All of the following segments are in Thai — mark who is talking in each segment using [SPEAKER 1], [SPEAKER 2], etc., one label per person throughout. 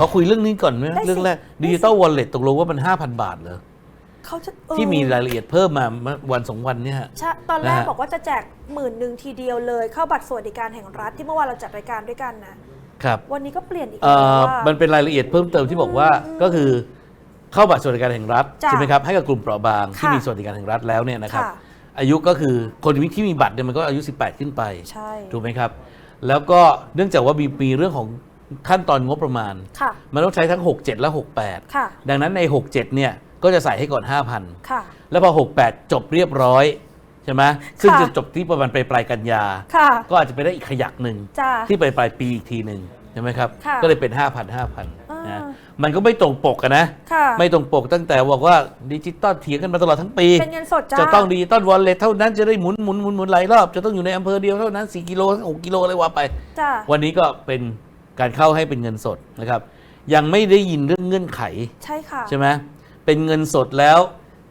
[SPEAKER 1] เขาคุยเรื่องนี้ก่อนไหม
[SPEAKER 2] ได้สิ
[SPEAKER 1] เรื่องแรก
[SPEAKER 2] ได้สิ
[SPEAKER 1] ดิจิตอลวอลเล็ตตกลงว่ามัน 5,000 บาทเหรอ
[SPEAKER 2] เขาจะเออ
[SPEAKER 1] ที่มีรายละเอียดเพิ่มมาเมื่อวันสองวันเนี่ยฮะ
[SPEAKER 2] ใช่ตอนแรก
[SPEAKER 1] นะฮะ
[SPEAKER 2] บอกว่าจะแจกหมื่นหนึ่งทีเดียวเลย เข้าบัตรสวัสดิการแห่งรัฐที่เมื่อวานเราจัดรายการด้วยกันนะครับ วันนี้ก็เปลี่ยนอีก
[SPEAKER 1] เอ่
[SPEAKER 2] แล้ว
[SPEAKER 1] อ
[SPEAKER 2] ว่า
[SPEAKER 1] มันเป็นรายละเอียดเพิ่มเติมที่บอกว่าก็คือเข้าบัตรสวัสดิการแห่งรัฐ
[SPEAKER 2] จ้ะ
[SPEAKER 1] ใช่ไหมครับให้กับกลุ่มเปราะบางที่
[SPEAKER 2] ค่ะ
[SPEAKER 1] มีสวัสดิการแห่งรัฐแล้วเนี่ยนะครับ
[SPEAKER 2] ค่ะ
[SPEAKER 1] อายุก็คือคนที่มีบัตรเนี่ยมันก็อายุ 18 ขึ้นไป
[SPEAKER 2] ใช่
[SPEAKER 1] ถูกไหมครับ แล้วก็เนื่องจากว่ามีมีเรื่องของ ขั้นตอนงบประมาณ
[SPEAKER 2] ค่ะ
[SPEAKER 1] มันต้องใช้ทั้ง 67 และ68
[SPEAKER 2] ค่ะ
[SPEAKER 1] ดังนั้นใน 67 เนี่ยก็จะใส่ให้ก่อน5,000
[SPEAKER 2] ค่ะ
[SPEAKER 1] แล้วพอ 68 จบเรียบร้อยใช่ไหมซึ่ง
[SPEAKER 2] ค่ะ
[SPEAKER 1] จะจบที่ประมาณปลายปลายๆกันยา
[SPEAKER 2] ค่ะ
[SPEAKER 1] ก็อาจจะไปได้อีกขยักหนึ่ง
[SPEAKER 2] จ้า
[SPEAKER 1] ที่ปลายปลายปีอีกทีหนึ่งใช่ไหมครับ
[SPEAKER 2] ค่ะ
[SPEAKER 1] ก็เลยเป็น 5,000 5,000
[SPEAKER 2] อ่า
[SPEAKER 1] นะมันก็ไม่ตรงปกกันนะ
[SPEAKER 2] ค่ะ
[SPEAKER 1] ไม่ตรงปกตั้งแต่บอกว่าดิจิตอลเถียงกันมาตลอดทั้งปี
[SPEAKER 2] เป็นเงินสดจ้า
[SPEAKER 1] จะต้องดิจิตอลวอลเล็ตเท่านั้นจะได้หมุนหมุนหมุนหมุนหลายรอบ จะต้องอยู่ในอำเภอเดียวเท่านั้น 4 กิโล6กิโลอะไรว่าไป
[SPEAKER 2] จ้า
[SPEAKER 1] วันนี้ก็เป็น การเข้าให้เป็นเงินสดนะครับ ยังไม่ได้ยินเรื่องเงื่อนไข
[SPEAKER 2] ใช่ค่ะ
[SPEAKER 1] ใช่ไหมเป็นเงินสดแล้ว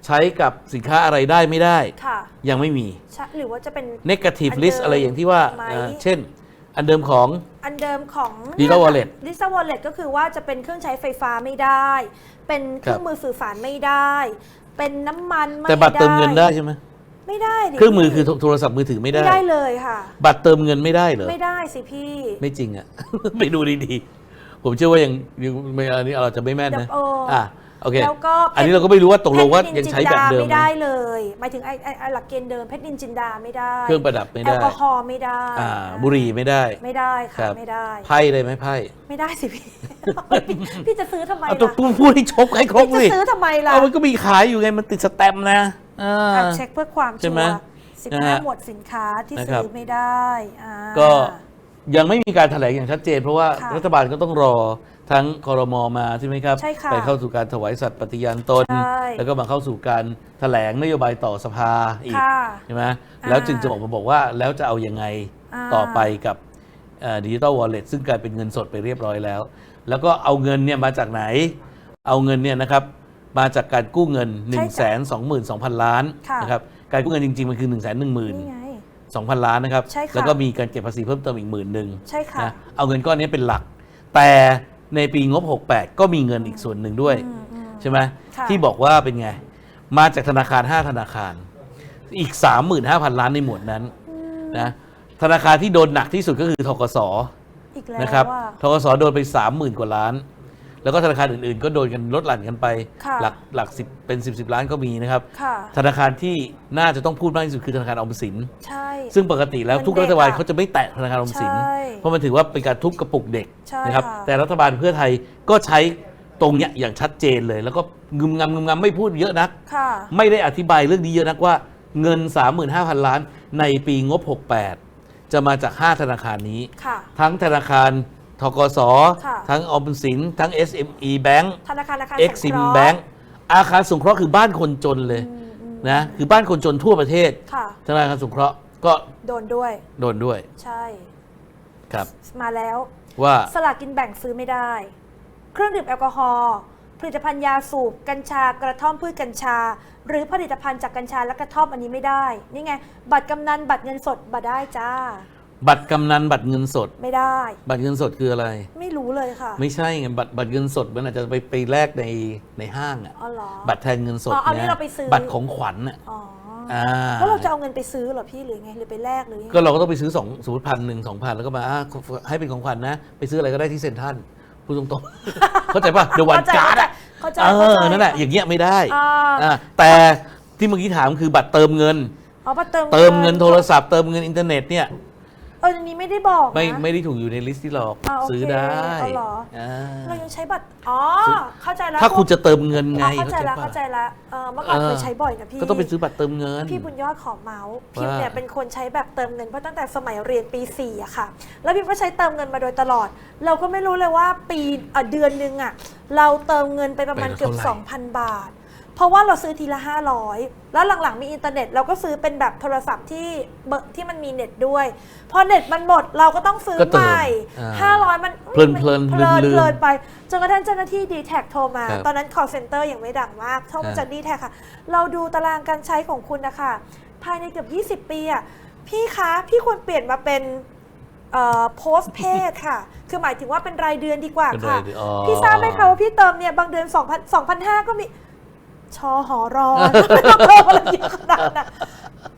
[SPEAKER 1] ใช้กับสินค้าอะไรได้ไม่ได้
[SPEAKER 2] ค่ะ
[SPEAKER 1] ยังไม่มี
[SPEAKER 2] ใช่หรือว่าจะเป็น
[SPEAKER 1] negative
[SPEAKER 2] อันเดิม
[SPEAKER 1] list อะไรอย่างที่ว่า
[SPEAKER 2] ไหม
[SPEAKER 1] เอ่อเช่น อันเดิมของ
[SPEAKER 2] อันเดิมของ
[SPEAKER 1] Digital Wallet
[SPEAKER 2] ดิจิตอลวอลเล็ตก็คือว่าจะเป็นเครื่องใช้ไฟฟ้าไม่ได้ เป็นเครื่องมือสื่อสารไม่ได้ เป็นน้ำมันไม่
[SPEAKER 1] แต่บัตรเติมเงินได้ใช่ไหม
[SPEAKER 2] ไม่ได้ดิ
[SPEAKER 1] เครื่องมือคือโทโทรศัพท์มือถือไม่
[SPEAKER 2] ไม่
[SPEAKER 1] ได้
[SPEAKER 2] ได้เลยค่ะ
[SPEAKER 1] บัตรเติมเงินไม่ได้เหรอ
[SPEAKER 2] ไม่ได้สิพี่
[SPEAKER 1] ไม่จริงอะ ไปดูดีๆ ผมเชื่อว่ายังยังไม่อันนี้เราจะไม่แม่นนะ
[SPEAKER 2] เดี๋ยวเอออ่
[SPEAKER 1] อะโอเค
[SPEAKER 2] แล้วก็
[SPEAKER 1] อันนี้เราก็ไม่รู้ว่าตกลงว่า
[SPEAKER 2] เพชร
[SPEAKER 1] ยังใช้แบบเดิม
[SPEAKER 2] นินจินดาไม่
[SPEAKER 1] ไหม
[SPEAKER 2] ได้เลยหมายถึงไอ้ไอ้ไอ้หลักเกณฑ์เดิมเพชรนินจินดาไม่ได้
[SPEAKER 1] เครื่องประดับไม่
[SPEAKER 2] แอ
[SPEAKER 1] ได้
[SPEAKER 2] ลกอฮอล์ไม่ได้
[SPEAKER 1] อ่า บุหรี่ไม่ได้
[SPEAKER 2] ไม่ได้
[SPEAKER 1] ค
[SPEAKER 2] ค่ะ
[SPEAKER 1] รับ
[SPEAKER 2] ไม่ได้
[SPEAKER 1] ไพ่ได้ไหมไพ่
[SPEAKER 2] ไม่ได้สิพี่ พี่พี่จะซื้อทำไม
[SPEAKER 1] เอา
[SPEAKER 2] ล่ะ
[SPEAKER 1] ต้องพูดให้ชกให้ครบ
[SPEAKER 2] พี่จะ
[SPEAKER 1] สิ
[SPEAKER 2] ซื้อทำไมล่ะ
[SPEAKER 1] เอามันก็มีขายอยู่ไงมันติดสแตมป์นะ อ่า
[SPEAKER 2] อะเช็คเพื่อความ
[SPEAKER 1] ใช่
[SPEAKER 2] ชั
[SPEAKER 1] ไหม
[SPEAKER 2] วร์สิบ
[SPEAKER 1] นะ
[SPEAKER 2] ห้า
[SPEAKER 1] ฮะ
[SPEAKER 2] หมวดสินค้าที่
[SPEAKER 1] นะครับ
[SPEAKER 2] ซื้อไม่ได้อ่า
[SPEAKER 1] ก็ยังไม่มีการแถลงอย่างชัดเจน เพราะว่า
[SPEAKER 2] ค่ะ
[SPEAKER 1] รัฐบาลก็ต้องรอทั้งคอรมอมาใช่ไหมครับ
[SPEAKER 2] ใช่ค่ะ
[SPEAKER 1] ไปเข้าสู่การถวายสัตย์ปฏิญาณตน
[SPEAKER 2] ใช่
[SPEAKER 1] แล้วก็มาเข้าสู่การแถลงนโยบายต่อสภาอีก
[SPEAKER 2] ค่ะ
[SPEAKER 1] ใช่ไหมแล้วจึงจะออกมาบอกว่าแล้วจะเอายังไง
[SPEAKER 2] อ่า
[SPEAKER 1] ต่อไปกับดิจิตอลวอลเล็ตซึ่งกลายเป็นเงินสดไปเรียบร้อยแล้ว แล้วก็เอาเงินเนี่ยมาจากไหน เอาเงินเนี่ยนะครับ มาจากการกู้เงิน 1 2 2 2 0 0 0 ล้าน
[SPEAKER 2] ค่ะ
[SPEAKER 1] นะครับการกู้เงินจริงๆ มันคือ 1 1 0 0 0
[SPEAKER 2] นี่ไง
[SPEAKER 1] 2,000 ล้านนะครับ
[SPEAKER 2] ใช่ค่ะ
[SPEAKER 1] แล้วก็มีการเก็บภาษีเพิ่มเติมอีกหมื่นหนึ่ง
[SPEAKER 2] ใช่ค่ะ
[SPEAKER 1] นะเอาเงินก้อนนี้เป็นหลัก แต่ในปีงบ 68 ก็มีเงินอีกส่วนหนึ่งด้วย
[SPEAKER 2] อืมอืม
[SPEAKER 1] ใช่ไหม
[SPEAKER 2] ค่ะ
[SPEAKER 1] ที่บอกว่าเป็นไง มาจากธนาคาร 5 ธนาคาร อีก 35,000 ล้านในหมวดนั้นนะธนาคารที่โดนหนักที่สุดก็คือทกส
[SPEAKER 2] อีกแล้ว
[SPEAKER 1] นะครับ
[SPEAKER 2] ว่า
[SPEAKER 1] ทกสโดนไป 30,000 กว่าล้าน แล้วก็ธนาคารอื่นๆ ก็โดนกันลดหลั่นกันไป
[SPEAKER 2] ค่ะ
[SPEAKER 1] หลักหลักสิบเป็น10บสล้านก็มีนะครับ
[SPEAKER 2] ค่ะ
[SPEAKER 1] ธนาคารที่น่าจะต้องพูดมากที่สุดคือธนาคารออมสิน
[SPEAKER 2] ใช่
[SPEAKER 1] ซึ่งปกติแล้ว
[SPEAKER 2] มัน
[SPEAKER 1] ทุกรัฐบาล
[SPEAKER 2] เด็กอะ
[SPEAKER 1] เขาจะไม่แตะธนาคารออมสิน
[SPEAKER 2] ใช่
[SPEAKER 1] เพราะมันถือว่าเป็นการทุบกระปุกเด็ก
[SPEAKER 2] ใช่
[SPEAKER 1] นะครับ
[SPEAKER 2] ค่ะ
[SPEAKER 1] แต่รัฐบาลเพื่อไทยก็ใช้ตรงเนี้ยอย่างชัดเจนเลย แล้วก็งึมงำงึมงำไม่พูดเยอะนัก
[SPEAKER 2] ค่ะ
[SPEAKER 1] ไม่ได้อธิบายเรื่องนี้เยอะนักว่าเงิน 35,000 ล้านในปีงบ 68 จะมาจาก 5 ธนาคารนี้
[SPEAKER 2] ค่ะ
[SPEAKER 1] ทั้งธนาคาร ทกส
[SPEAKER 2] ค่ะ
[SPEAKER 1] ทั้งออมสิน ทั้ง SME Bank
[SPEAKER 2] ธนาคารอาคาร
[SPEAKER 1] Exim
[SPEAKER 2] สงเคราะห์
[SPEAKER 1] Bank อาคารสงเคราะห์คือบ้านคนจนเลย
[SPEAKER 2] อืมอืม
[SPEAKER 1] นะคือบ้านคนจนทั่วประเทศ
[SPEAKER 2] ค่ะ
[SPEAKER 1] ธนาคารสงเคราะห์ก็
[SPEAKER 2] โดนด้วย
[SPEAKER 1] โดนด้วย
[SPEAKER 2] ใช่
[SPEAKER 1] ครับ
[SPEAKER 2] มาแล้ว
[SPEAKER 1] ว่า
[SPEAKER 2] สลากกินแบ่งซื้อไม่ได้ เครื่องดื่มแอลกอฮอล์ ผลิตภัณฑ์ยาสูบ กัญชากระท่อมพืชกัญชา หรือผลิตภัณฑ์จากกัญชาและกระท่อมอันนี้ไม่ได้ นี่ไง บัตรกำนัน บัตรเงินสดบัตรได้จ้า
[SPEAKER 1] บัตรกำนันบัตรเงินสด
[SPEAKER 2] ไม่ได้
[SPEAKER 1] บัตรเงินสดคืออะไร
[SPEAKER 2] ไม่รู้เลยค่ะ
[SPEAKER 1] ไม่ใช่ไงบัตรบัตรเงินสดมันอาจจะไปไปแลกในในห้างอะ
[SPEAKER 2] อ๋อเหรอ
[SPEAKER 1] บัตรแทนเงินสด
[SPEAKER 2] อ๋อเอานี่
[SPEAKER 1] นี่ย
[SPEAKER 2] เราไปซื้อ
[SPEAKER 1] บัตรของขวัญอะ
[SPEAKER 2] อ๋อ
[SPEAKER 1] อ่า
[SPEAKER 2] แล้วเราจะเอาเงินไปซื้อเหรอพี่หรือไงหรือไปแลกหรือยังไง
[SPEAKER 1] ก็เราก็ต้องไปซื้อสองสมมติพันหนึ่งสองพันแล้วก็มาอ่าให้เป็นของขวัญนะ ไปซื้ออะไรก็ได้ที่เซ็นทรัลพูดตรงๆ เข้าใจป่ะเดวัน
[SPEAKER 2] เข้าใจ
[SPEAKER 1] การ์ดอะ
[SPEAKER 2] เข้าใจ
[SPEAKER 1] เอ
[SPEAKER 2] เข้า
[SPEAKER 1] อ
[SPEAKER 2] ใจ
[SPEAKER 1] นั่นแหละอย่างเงี้ยไม่ได้
[SPEAKER 2] อ่า
[SPEAKER 1] อ่าแต่ที่เมื่อกี้ถามคือบัตรเติมเงิน
[SPEAKER 2] อ๋อบัตรเติม
[SPEAKER 1] เติมเงินโทรศัพท์เติมเงินอินเทอร์เน็ตเนี่ย
[SPEAKER 2] เอออันนี้ไม่ได้บอกนะ
[SPEAKER 1] ไม่ไม่ได้ถูกอยู่ในลิสต์ที่หลอก
[SPEAKER 2] อ่าโอเค
[SPEAKER 1] ซื้อได้
[SPEAKER 2] เอาเหรอ
[SPEAKER 1] อ่า
[SPEAKER 2] เรายังใช้บัตร อ๋อ เข้าใจแล้ว
[SPEAKER 1] ถ้าคุณจะเติมเงินไง
[SPEAKER 2] อ๋อเข้าใจแล้ว
[SPEAKER 1] ปะ
[SPEAKER 2] เข้าใจแล้วเออเมื่อก่อน
[SPEAKER 1] เออ
[SPEAKER 2] เคยใช้บ่อยนะพี่
[SPEAKER 1] ก็ต้องไปซื้อบัตรเติมเงิน
[SPEAKER 2] พี่บุญยอดขอเมาส์พิม
[SPEAKER 1] ว่า
[SPEAKER 2] เนี่ยเป็นคนใช้แบบเติมเงินเพราะตั้งแต่สมัยเรียนปี4อะค่ะ แล้วพิมก็ใช้เติมเงินมาโดยตลอด เราก็ไม่รู้เลยว่าปีเอ่อเดือนหนึงอะเราเติมเงินไปประมาณเกือบ2,000 บาท เพราะว่าเราซื้อทีละ 500 แล้วหลังๆมีอินเทอร์เน็ตเราก็ซื้อเป็นแบบโทรศัพท์ที่เบอร์ที่มันมีเน็ตด้วย พอเน็ตมันหมดเราก็ต้องซื้อ
[SPEAKER 1] ก็เติ
[SPEAKER 2] ให
[SPEAKER 1] ม
[SPEAKER 2] ม่
[SPEAKER 1] อ่า
[SPEAKER 2] 500 มัน
[SPEAKER 1] เพลินๆ
[SPEAKER 2] เพลิน
[SPEAKER 1] ลืมๆ
[SPEAKER 2] เพลินไป จนกระทั่งเจ้าหน้าที่ดีแท็โทรมา
[SPEAKER 1] ครับ
[SPEAKER 2] ตอนนั้น call center ยังไม่ดังมากโทรมา
[SPEAKER 1] อ่า
[SPEAKER 2] จากดีแท็ค่ะ เราดูตารางการใช้ของคุณนะคะภายในเกือบ20 ปีอะพี่คะพี่ควรเปลี่ยนมาเป็นโพสเพดค่ะ คือหมายถึงว่าเป็นรายเดือนดีกว่า
[SPEAKER 1] เป็น
[SPEAKER 2] ค่ะ
[SPEAKER 1] รายเดือนอ๋อ
[SPEAKER 2] พี่ทราบไหมคะว่าพี่เติมเนี่ยบางเดือน2,000 2,500 ก็มี ชอหอรอไม่ต้องเติมอะไรเยอะขนาดนั้น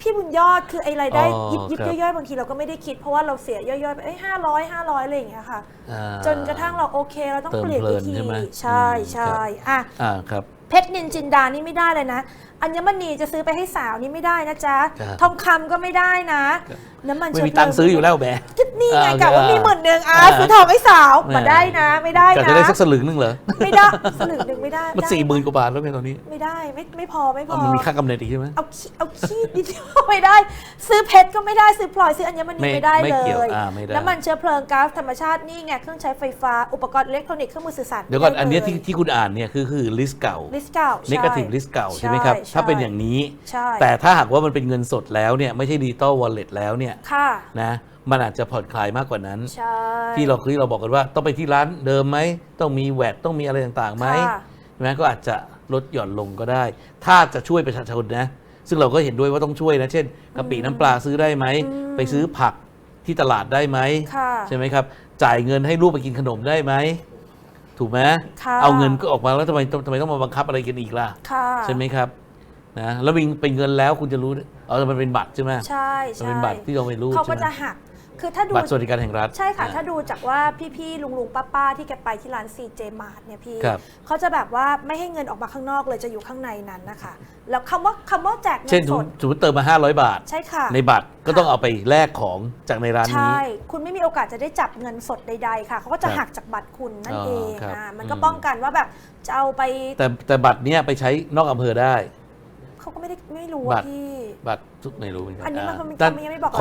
[SPEAKER 2] พี่บุญยอดคือไอ้รายได้
[SPEAKER 1] อ๋อ
[SPEAKER 2] ยิบยิบ
[SPEAKER 1] ครับ
[SPEAKER 2] ย่อยๆบางทีเราก็ไม่ได้คิด เพราะว่าเราเสียย่อยๆไปเอ้ยห้าร้อยห้าร้อยอะไรอย่างเงี้ยค่ะ
[SPEAKER 1] อ่า
[SPEAKER 2] จนกระทั่งเราโอเคเราต้อง
[SPEAKER 1] เติม
[SPEAKER 2] เปลี่ยน
[SPEAKER 1] เพลิ
[SPEAKER 2] วิ
[SPEAKER 1] น
[SPEAKER 2] ธี
[SPEAKER 1] ใช่ไหม
[SPEAKER 2] ใช่
[SPEAKER 1] อืม
[SPEAKER 2] ใช่
[SPEAKER 1] ครับ
[SPEAKER 2] อะ
[SPEAKER 1] อ่าครับ
[SPEAKER 2] เพชรนินจินดานี่ไม่ได้เลยนะ อัญมณีจะซื้อไปให้สาวนี่ไม่ได้นะจ๊ะ
[SPEAKER 1] ครับ
[SPEAKER 2] ทองคำก็ไม่ได้นะ น้ำมัน
[SPEAKER 1] ไม่
[SPEAKER 2] เชื้อ
[SPEAKER 1] มีตังค์ซื้ออยู่แล้วแหม
[SPEAKER 2] ก็นี่ไง
[SPEAKER 1] อ่ากะ
[SPEAKER 2] ว่า
[SPEAKER 1] โอเค
[SPEAKER 2] มีหมื่นหนึ่งอะ
[SPEAKER 1] อ่า
[SPEAKER 2] ซื้อทองให้สาว
[SPEAKER 1] แหม่
[SPEAKER 2] มาได้นะ ไม่ได้
[SPEAKER 1] กะ
[SPEAKER 2] นะ
[SPEAKER 1] จะได้สักสลึงนึงเหรอ
[SPEAKER 2] ไม่ได้สลึงหนึ่งไม่ได้
[SPEAKER 1] มัน
[SPEAKER 2] ได้
[SPEAKER 1] สี่หมื่นกว่าบาทแล้วไงตอนนี้
[SPEAKER 2] ไม่ได้ไม่ไม่พอไม่พ
[SPEAKER 1] เอา
[SPEAKER 2] อ
[SPEAKER 1] มันมีค่ากำเนิดอีกใช่ไหม
[SPEAKER 2] เอาขี้เอาขี้นิดเดียวไม่ได้ ซื้อเพชรก็ไม่ได้ซื้อพลอยซื้ออัญมณี
[SPEAKER 1] ไม่
[SPEAKER 2] ไม่ได้
[SPEAKER 1] ไม่
[SPEAKER 2] เล
[SPEAKER 1] เกี่ยวยอ่าไม่ได้
[SPEAKER 2] น้ำมันเชื้อเพลิงก๊าซธรรมชาตินี่ไงเครื่องใช้ไฟฟ้าอุปกรณ์อิเล็กทรอนิกส์เครื่องมือสื่อสาร
[SPEAKER 1] เดี๋ยวก่อน
[SPEAKER 2] ไม่ไอั
[SPEAKER 1] นเนี้ยที่
[SPEAKER 2] ลย
[SPEAKER 1] ที่คุณอ่านเนี่ยคือคือลิสต์เก่า
[SPEAKER 2] ลิสต์เก่า
[SPEAKER 1] n นกาทีฟลิสต์เก่าใช่ไหมครับถ้าเป็นอย่างนี้
[SPEAKER 2] ใช่
[SPEAKER 1] แต่ถ้าหากว่ามันเป็นเงินสดแล้วเนี่ยไม่ใช่ดิจิตอลวอลเล็ตแล้วเนี่ย
[SPEAKER 2] ค่ะ
[SPEAKER 1] นะมันอาจจะผ่อนคลายมากกว่านั้น
[SPEAKER 2] ใช่
[SPEAKER 1] ที่เราที่เราบอกกันว่าต้องไปที่ร้านเดิมไหมต้องมีแวดต้องมีอะไรต่างๆไหม
[SPEAKER 2] ค่ะ
[SPEAKER 1] ใช่ไหมก็อาจจะลดหย่อนลงก็ได้ ถ้าจะช่วยประชาชนนะ ซึ่งเราก็เห็นด้วยว่าต้องช่วยนะ เช่นกะปิน้ำปลาซื้อได้ไหม
[SPEAKER 2] อืม
[SPEAKER 1] ไปซื้อผักที่ตลาดได้ไหม
[SPEAKER 2] ค่ะ
[SPEAKER 1] ใช่ไหมครับ จ่ายเงินให้ลูกไปกินขนมได้ไหม ถูกไหม
[SPEAKER 2] ค่ะ
[SPEAKER 1] เอาเงินก็ออกมาแล้วทำไมทำไมต้องมาบังคับอะไรกันอีกล่ะ
[SPEAKER 2] ค่ะ
[SPEAKER 1] ใช่ไหมครับ นะแล้วมีเป็นเงินแล้วคุณจะรู้เอามันเป็นบัตรใช่ไหม
[SPEAKER 2] ใช่
[SPEAKER 1] มัน
[SPEAKER 2] ใช่
[SPEAKER 1] เป็นบัตรที่เราไม่รู้
[SPEAKER 2] เขาก็
[SPEAKER 1] ใช่ไหม
[SPEAKER 2] จะหักคือถ้าดู
[SPEAKER 1] บัตรสวัสดิการแห่งรัฐ
[SPEAKER 2] ใช่ค่ะ
[SPEAKER 1] อ่
[SPEAKER 2] ถ้าดูจากว่าพี่ๆ ลุงลุงป้าป้าๆ ที่แกไปที่ร้าน CJ Mart เนี่ยพี่
[SPEAKER 1] ครับ
[SPEAKER 2] เขาจะแบบว่าไม่ให้เงินออกมาข้างนอกเลยจะอยู่ข้างในนั้นนะคะ แล้วคำว่าคำว่าแจกเงิ
[SPEAKER 1] เช่น
[SPEAKER 2] น
[SPEAKER 1] ส
[SPEAKER 2] ส
[SPEAKER 1] มมุ
[SPEAKER 2] ด
[SPEAKER 1] ติสมมติเติมมา 500 บาท
[SPEAKER 2] ใช่ค่ะ
[SPEAKER 1] ในบัตรก็ต้องเอาไปแลกของจากในร้าน
[SPEAKER 2] ใช่
[SPEAKER 1] นี้
[SPEAKER 2] คุณไม่มีโอกาสจะได้จับเงินสดใดๆค่ะ เขาก็จะ
[SPEAKER 1] ครับ
[SPEAKER 2] หักจากบัตรคุณนั่น
[SPEAKER 1] อ๋อ
[SPEAKER 2] เอง
[SPEAKER 1] ครับ
[SPEAKER 2] อ่ามันก็
[SPEAKER 1] อืม
[SPEAKER 2] ป้องกันว่าแบบจะเอาไป
[SPEAKER 1] แต่แต่บัตรเนี้ยไปใช้นอกอำเภอได้
[SPEAKER 2] เขาก็ไม่ได้ไม่รู้
[SPEAKER 1] บั
[SPEAKER 2] ว่า
[SPEAKER 1] ตร
[SPEAKER 2] พี่
[SPEAKER 1] บัตรทุกไม่รู้เหมือนกัน
[SPEAKER 2] อันนี้มันก็าไม่
[SPEAKER 1] แต่
[SPEAKER 2] ยังไม่บอก